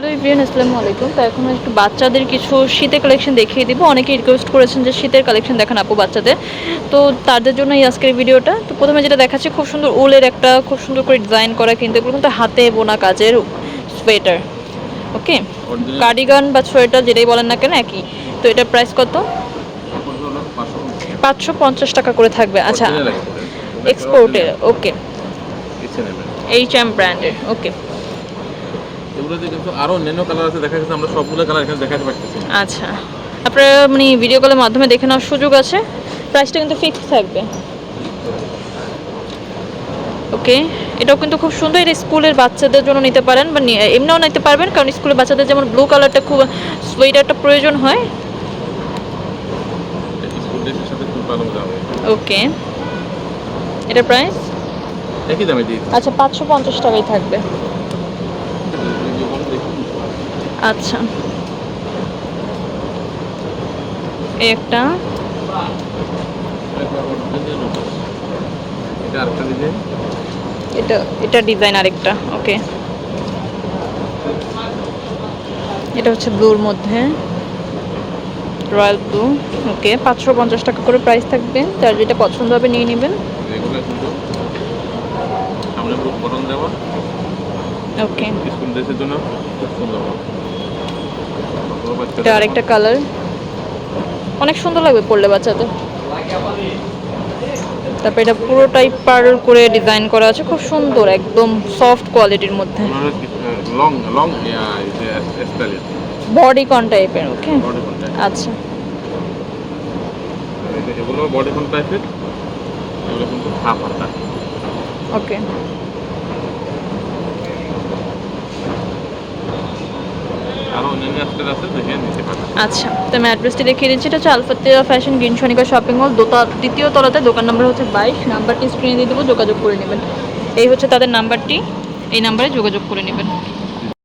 Hello ইব্রিয়ান আসসালামু আলাইকুম। তো এখন একটু বাচ্চাদের কিছু শীতের কালেকশন দেখিয়ে দিব। অনেকে রিকোয়েস্ট করেছেন যে শীতের কালেকশন দেখান আপু বাচ্চাদের। তো তাদের জন্য এই আজকের ভিডিওটা। তো প্রথমে যেটা দেখাচ্ছি খুব সুন্দর উলের একটা খুব সুন্দর করে ডিজাইন করা কিন্তু এগুলো কিন্তু হাতে বোনা কাজের সোয়েটার ওকে কার্ডিগান বা সোয়েটার যেটাই বলেন না কেন একই। তো এটার প্রাইস কত? পাঁচশো পঞ্চাশ টাকা করে থাকবে। আচ্ছা এক্সপোর্টের ওকে এইচ এম ব্র্যান্ডের ওকে এগুলোতে কিন্তু আরও অন্যান্য কালার আছে দেখা গেছে আমরা সবগুলো কালার এখানে দেখাতে পারতেছি আচ্ছা। আপনারা মানে ভিডিও কলের মাধ্যমে দেখে নেওয়ার সুযোগ আছে? প্রাইসটা কিন্তু ফিক্স থাকবে। ওকে এটাও কিন্তু খুব সুন্দর এটা স্কুলের বাচ্চাদের জন্য নিতে পারেন বা এমনিও নিতে পারবেন কারণ স্কুলের বাচ্চাদের যেমন ব্লু কালারটা খুব সোয়েটারটা প্রয়োজন হয়। ওকে এটা প্রাইস একই দামে দিয়ে আচ্ছা পাঁচশো পঞ্চাশ টাকাই থাকবে। আচ্ছা। একটা। এটা এটা ডিজাইন আরেকটা ওকে এটা হচ্ছে ব্লুর মধ্যে। রয়্যাল ব্লু ওকে পাঁচশো পঞ্চাশ টাকা করে প্রাইস থাকবে। যার যেটা পছন্দ হবে নিয়ে নেবেন। ওকে স্কুল ড্রেসের জন্য খুব সুন্দর এটা আরেকটা কালার অনেক সুন্দর লাগবে পরলে বাচ্চাদের। তারপর এটা পুরোটাই পার্ল করে ডিজাইন করা আছে খুব সুন্দর একদম সফট কোয়ালিটির মধ্যে। লং লং বডি কন টাইপের ওকে আচ্ছা। এগুলো বডি কোন টাইপের এগুলো কিন্তু হাফ হাতা ওকে আরও অন্যান্য স্টাইল আছে দেখে নিতে পারেন আচ্ছা তো আমি অ্যাড্রেসটি দেখিয়ে দিচ্ছি। এটা হচ্ছে আলফাতিয়া ফ্যাশন গিনসনিকা শপিং মল দোতা দ্বিতীয় তলাতে। দোকান নাম্বার হচ্ছে বাইশ। নাম্বারটি স্ক্রিনে দিয়ে দেবো, যোগাযোগ করে নেবেন। এই হচ্ছে তাদের নাম্বারটি এই নাম্বারে যোগাযোগ করে নেবেন।